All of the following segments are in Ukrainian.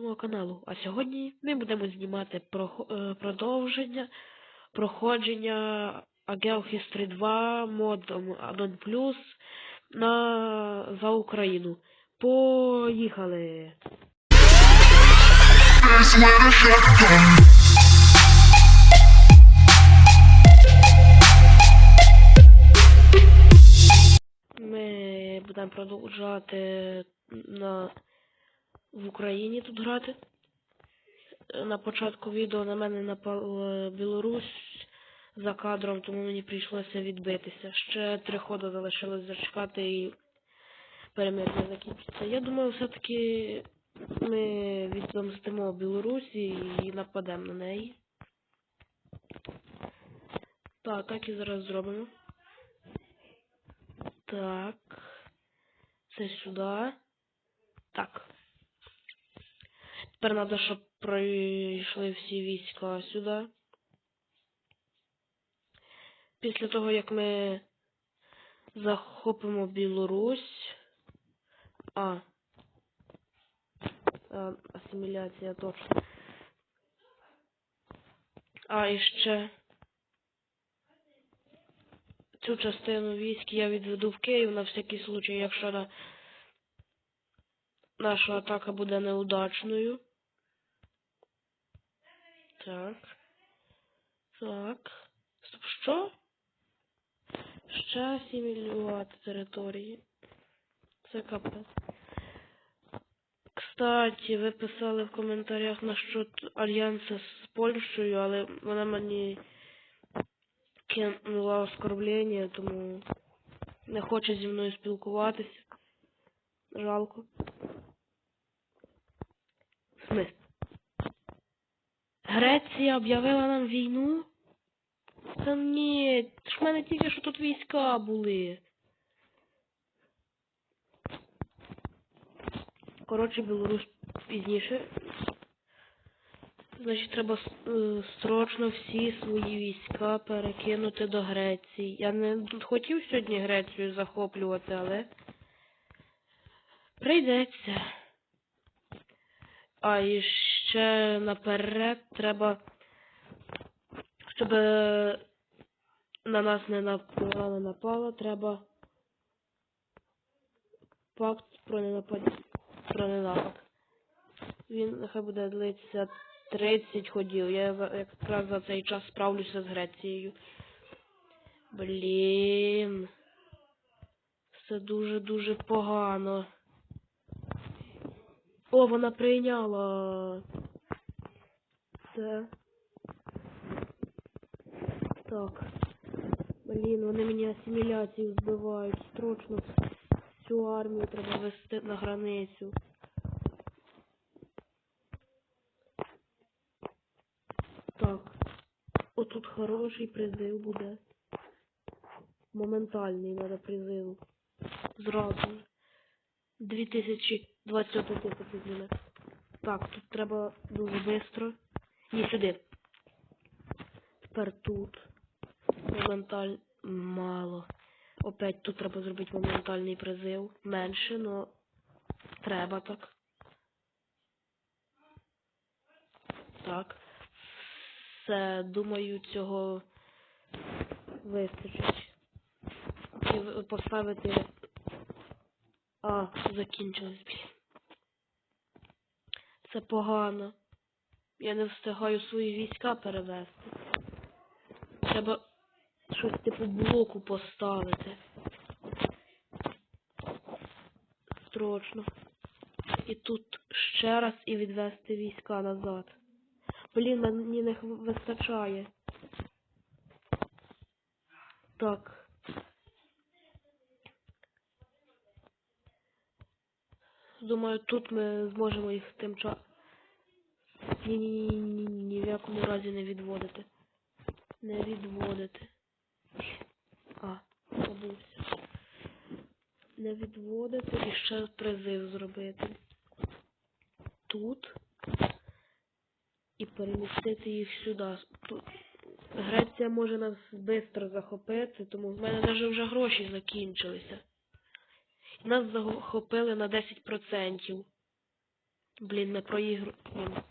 мого каналу. А сьогодні ми будемо знімати прохо- е, продовження проходження Agile History 2 модом Addon Plus на за Україну. Поїхали! Ми будемо продовжувати на в Україні тут грати. Е, На початку відео на мене напала Білорусь за кадром, тому мені прийшлося відбитися. Ще три ходи залишилось зачекати і перемир'я закінчиться. Я думаю, все-таки ми відомстимо Білорусі і нападемо на неї. Так, так і зараз зробимо. Так. Це сюди. Так. Тепер треба, щоб пройшли всі війська сюди. Після того, як ми захопимо Білорусь. А. а асиміляція точно. А, і ще цю частину військ я відведу в Київ на всякий случай, якщо на... наша атака буде неудачною. Так. Так. Стоп, що? Ще асимілювати території. Це капець. Кстати, ви писали в коментарях насчет альянсу з Польщею, але вона мені кинула оскорблення, тому не хоче зі мною спілкуватися. Жалко. Смисл. Греція об'явила нам війну? Та ні, ж в мене тільки що тут війська були. Коротше, Білорусь пізніше. Значить, треба е, срочно всі свої війська перекинути до Греції. Я не хотів сьогодні Грецію захоплювати, але прийдеться. А і ще наперед треба, щоб на нас не напала, треба пакт про ненапад... про ненапад. Він нехай буде длитися 30 ходів. Я якраз за цей час справлюся з Грецією. Блін. Це дуже-дуже погано. О, вона прийняла. Це. Так. Блін, вони мені асиміляцію збивають. Строчно всю армію треба вести на границю. Так. Отут хороший призив буде. Моментальний треба призив. Зразу. 2021 тисячі зміни. Так, тут треба дуже швидко. Ні, сюди. Тепер тут. Моменталь мало. Опять тут треба зробити моментальний призив. Менше, но треба так. Так. Все, думаю, цього вистачить. Поставити. А, закінчилось, блін. Це погано. Я не встигаю свої війська перевести. Треба щось типу блоку поставити. Строчно. І тут ще раз і відвести війська назад. Блін, мені не вистачає. Так. Думаю, тут ми зможемо їх тим часом. Ні, ні, ні, ні, ні, ні в якому разі не відводити. Не відводити. А, забувся. Не відводити і ще призив зробити. Тут. І перемістити їх сюди. Тут. Греція може нас швидко захопити, тому в мене навіть вже гроші закінчилися. Нас захопили на 10%. Блін, ми проігруємо.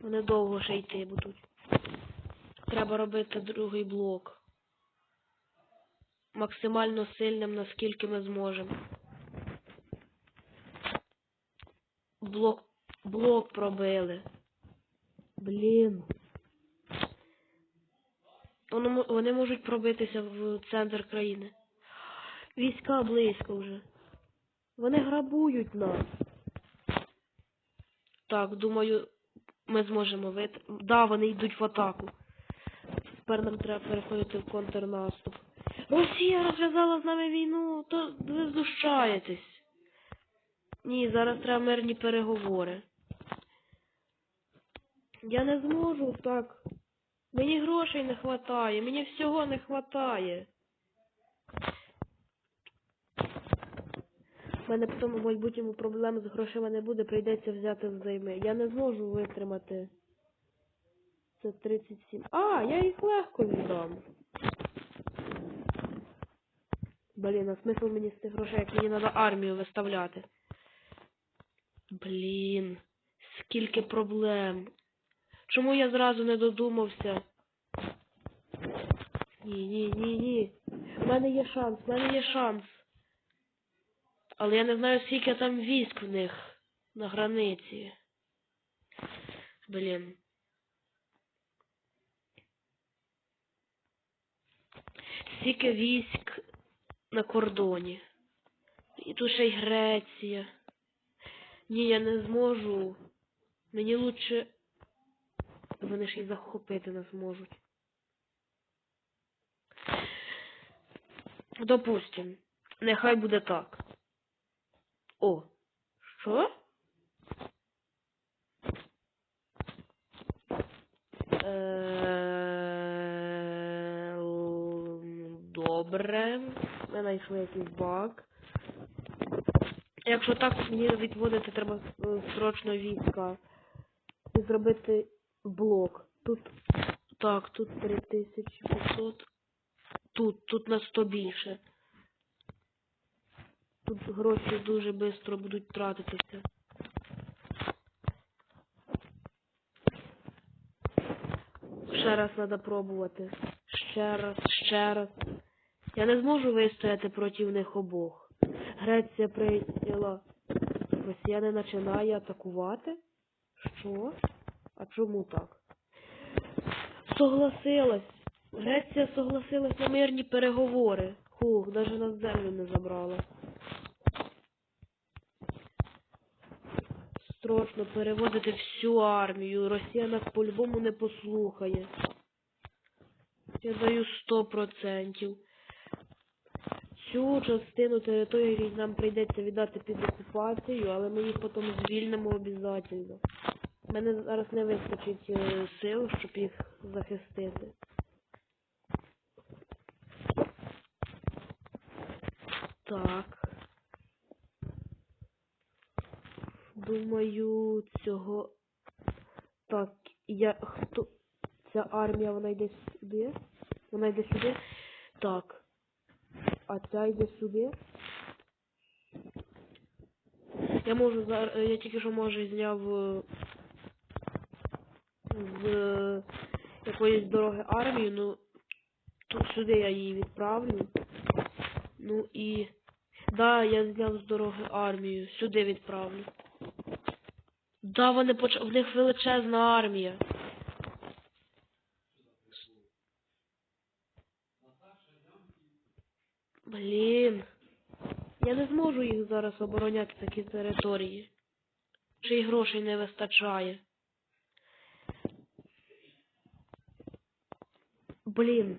Вони довго ще йти будуть. Треба робити другий блок. Максимально сильним, наскільки ми зможемо. Блок. Блок пробили. Блін. Вони можуть пробитися в центр країни. Війська близько вже. Вони грабують нас. Так, думаю, ми зможемо вит... Да, вони йдуть в атаку. Тепер нам треба переходити в контрнаступ. Росія розв'язала з нами війну, то ви знущаєтесь. Ні, зараз треба мирні переговори. Я не зможу так. Мені грошей не хватає, мені всього не хватає. У мене потім в майбутньому проблем з грошима не буде, прийдеться взяти взайми. Я не зможу витримати. Це 37. А, я їх легко віддам. Блін, а смисл мені з цих грошей, як мені треба армію виставляти. Блін, скільки проблем. Чому я зразу не додумався? Ні, ні, ні, ні. У мене є шанс, у мене є шанс. Але я не знаю, скільки там військ в них на границі. Блін. Скільки військ на кордоні. І тут ще й Греція. Ні, я не зможу. Мені лучше. Вони ж і захопити нас можуть. Допустим. Нехай буде так. О. Що? Е, Добре. Ми знайшли якийсь баг. Якщо так, мені відводити треба срочно війська. І зробити блок. Тут. Так, тут 3500. Тут, тут на 100 більше. Тут гроші дуже швидко будуть тратитися. Ще раз треба пробувати. Ще раз, ще раз. Я не зможу вистояти проти них обох. Греція прийняла. Росіяни починає атакувати? Що? А чому так? Согласилась. Греція согласилась на мирні переговори. Хух, навіть на землю не забрала. Строчно переводити всю армію. Росія нас по-любому не послухає. Я даю 100%. Цю частину території нам прийдеться віддати під окупацію, але ми їх потім звільнимо обов'язково. У мене зараз не вистачить е, сил, щоб їх захистити. Так. Думаю, цього. Так, я хто. Ця армія, вона йде сюди. Вона йде сюди. Так. А ця йде сюди. Я можу зараз. Я тільки що може зняв е, з якоїсь дороги армію, ну тут сюди я її відправлю. Ну і. Да, я зняв з дороги армію. Сюди відправлю. Да, вони поч... в них величезна армія. Блін. Я не зможу їх зараз обороняти такі території. Ще й грошей не вистачає. Блін.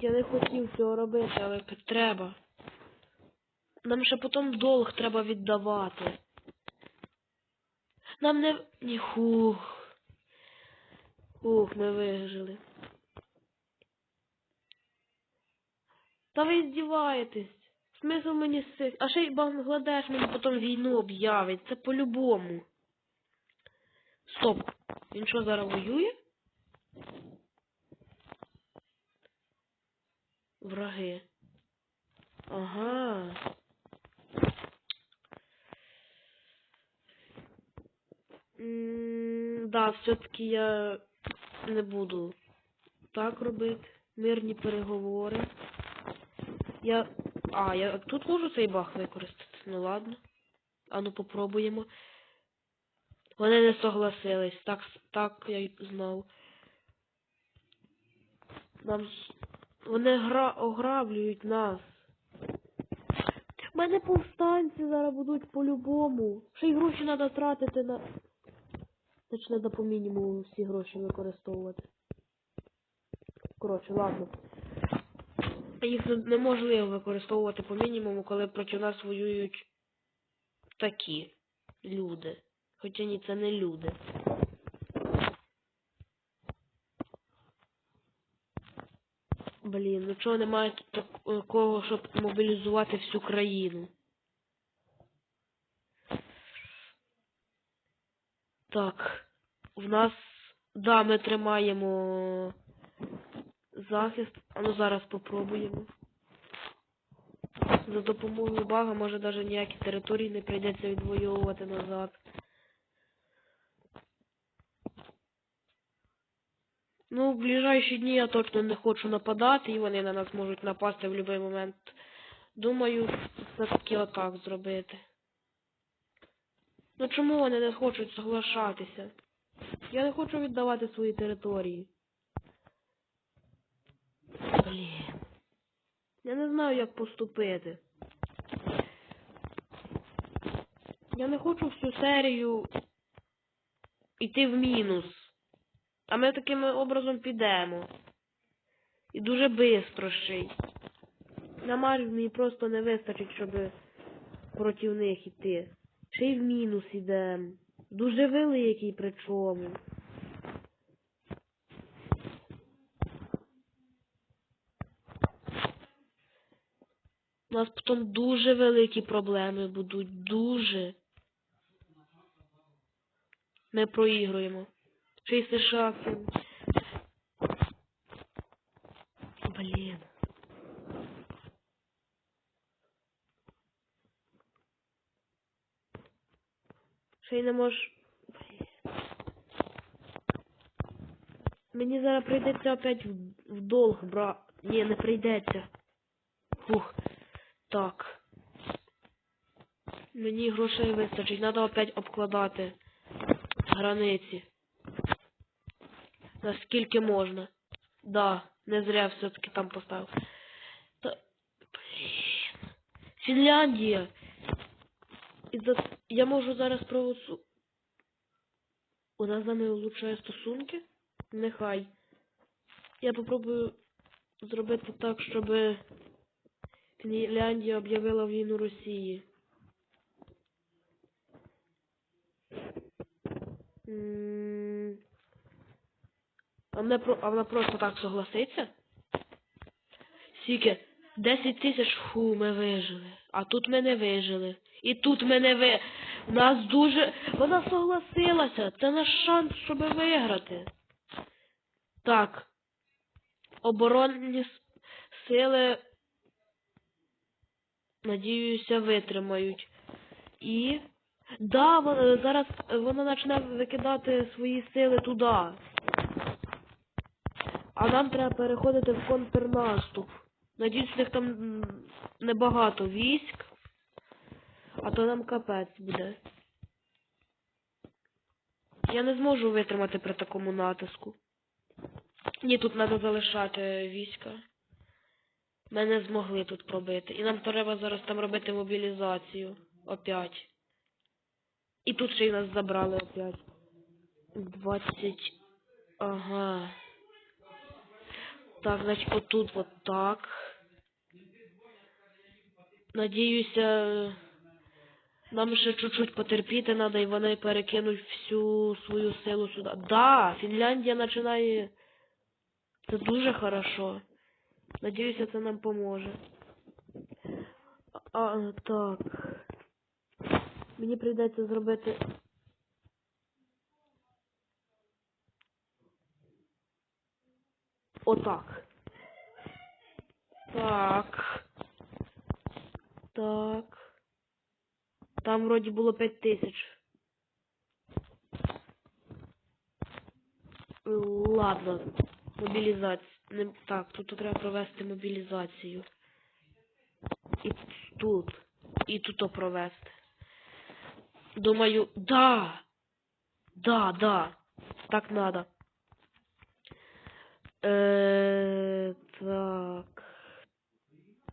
Я не хотів цього робити, але треба. Нам ще потім долг треба віддавати. Нам не. Ні, хух. Ух, ми вижили. Та ви здіваєтесь. Смисл мені з. А ще й Бангладеш мені потім війну об'явить. Це по-любому. Стоп. Він що зараз воює? Враги. Ага. М, Да, все-таки я не буду так робити. Мирні переговори. Я. А, я тут можу цей баг використати. Ну ладно. А ну попробуємо. Вони не согласились. Так, так я й знав. Нам. Вони гра... ограблюють нас. У мене повстанці зараз будуть по-любому. Ще й гроші треба тратити на. Значить, треба по мінімуму всі гроші використовувати. Коротше, ладно. Їх неможливо використовувати по мінімуму, коли проти нас воюють такі люди. Хоча ні, це не люди. Блін, ну чого немає такого, щоб мобілізувати всю країну? Так, в нас, да, ми тримаємо захист. А ну зараз попробуємо. За допомогою бага може навіть ніякі території не прийдеться відвоювати назад. Ну, в ближайші дні я точно не хочу нападати, і вони на нас можуть напасти в будь-який момент. Думаю, все-таки отак зробити. Ну чому вони не хочуть соглашатися? Я не хочу віддавати свої території. Блін. Я не знаю, як поступити. Я не хочу всю серію йти в мінус. А ми таким образом підемо. І дуже бистро ще й. На армії просто не вистачить, щоб проти них іти. Ще й в мінус ідемо. Дуже великий причому. У нас потім дуже великі проблеми будуть. Дуже. Ми проігруємо. Ще й США. кинуть. Блін. Й не можеш. Мені зараз прийдеться опять в долг, бра. Ні, не прийдеться. Фух. Так. Мені грошей вистачить. Треба опять обкладати границі. Наскільки можна. Да, не зря все-таки там поставив. Та... Блін. Фінляндія. І за... Я можу зараз провоцу... Вона з нами улучшає стосунки? Нехай. Я попробую зробити так, щоб Фінляндія об'явила війну Росії. А вона, а вона просто так согласиться? Скільки? 10 тисяч, фу, ми вижили. А тут ми не вижили. І тут ми не ви. Нас дуже. Вона согласилася. Це наш шанс, щоб виграти. Так. Оборонні сили. Надіюся, витримають. І. Да, вона, зараз вона почне викидати свої сили туди. А нам треба переходити в контрнаступ. Надіюсь, них там небагато військ. А то нам капець буде. Я не зможу витримати при такому натиску. Ні, тут треба залишати війська. Ми не змогли тут пробити. І нам треба зараз там робити мобілізацію. Опять. І тут ще й нас забрали опять. 20. Ага. Так, значить, отут от так. Надіюся, нам ще чуть-чуть потерпіти треба, і вони перекинуть всю свою силу сюди. Да, Фінляндія починає. Це дуже хорошо. Надіюся, це нам поможе. А, так. Мені прийдеться зробити. Отак. Так. Так. Там вроді було 5 тисяч. Ладно. Мобілізація. Не... Так, тут треба провести мобілізацію. І тут. І тут провести. Думаю, да. Да, да. Так надо. Е, так.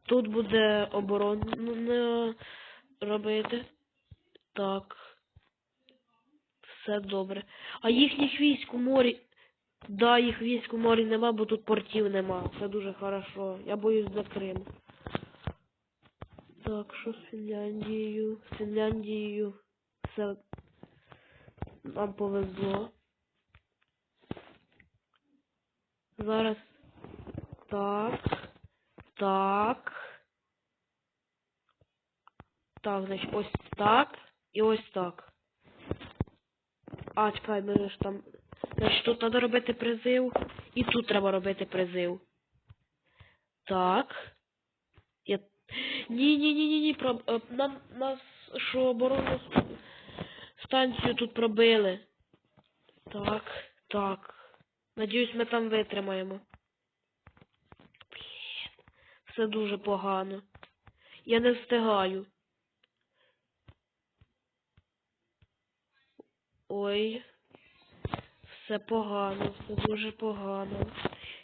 Тут буде оборонне робити. Так. Все добре. А їхніх військ у морі. Да, їх військ у морі нема, бо тут портів нема. Це дуже хорошо. Я боюсь за Крим. Так, що з Фінляндією? З Фінляндією. Все. Нам повезло. Зараз. Так. Так. Так, значить, ось так і ось так. А, чекай, ми ж там. Значить, тут треба робити призив. І тут треба робити призив. Так. Я... Ні, про... е, нам нас що оборонну станцію тут пробили. Так, так. Надіюсь, ми там витримаємо. Блін, все дуже погано. Я не встигаю. Ой. Все погано, все дуже погано.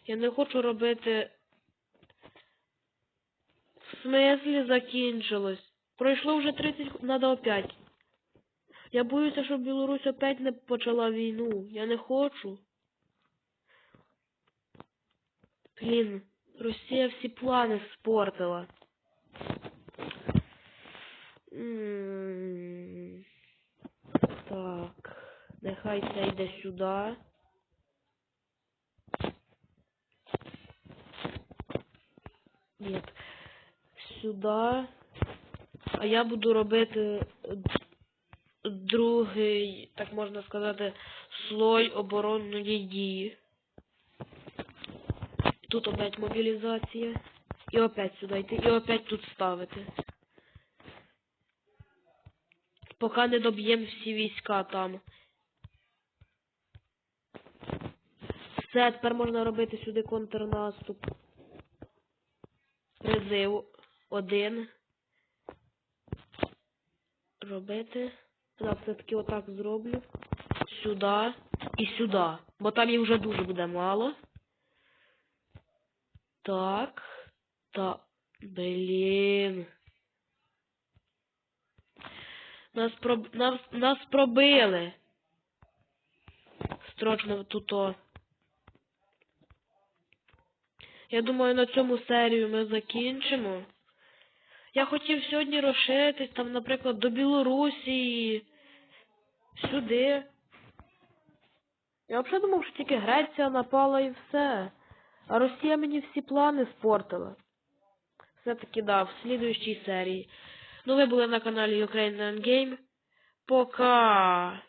Я не хочу робити. В смислі закінчилось. Пройшло вже 30, хв- надо опять. Я боюся, щоб Білорусь опять не почала війну. Я не хочу. Блін, Росія всі плани спортила. Так, нехай це йде сюди. Ні. Сюди. А я буду робити е, другий, так можна сказати, слой оборонної дії. Тут опять мобілізація. І опять сюди йти, і опять тут ставити. Поки не доб'ємо всі війська там. Все, тепер можна робити сюди контрнаступ. Призив один. Робити. Так, все-таки отак зроблю. Сюди і сюди. Бо там їх вже дуже буде мало. Так. Та. Блін. Нас проб... нас, нас пробили. Строчно тут. о. Я думаю, на цьому серію ми закінчимо. Я хотів сьогодні розширитись там, наприклад, до Білорусі. Сюди. Я взагалі думав, що тільки Греція напала і все. А Росія мені всі плани спортила. Все-таки да, в слідуючій серії. Ну, ви були на каналі Ukrainian Game. Пока!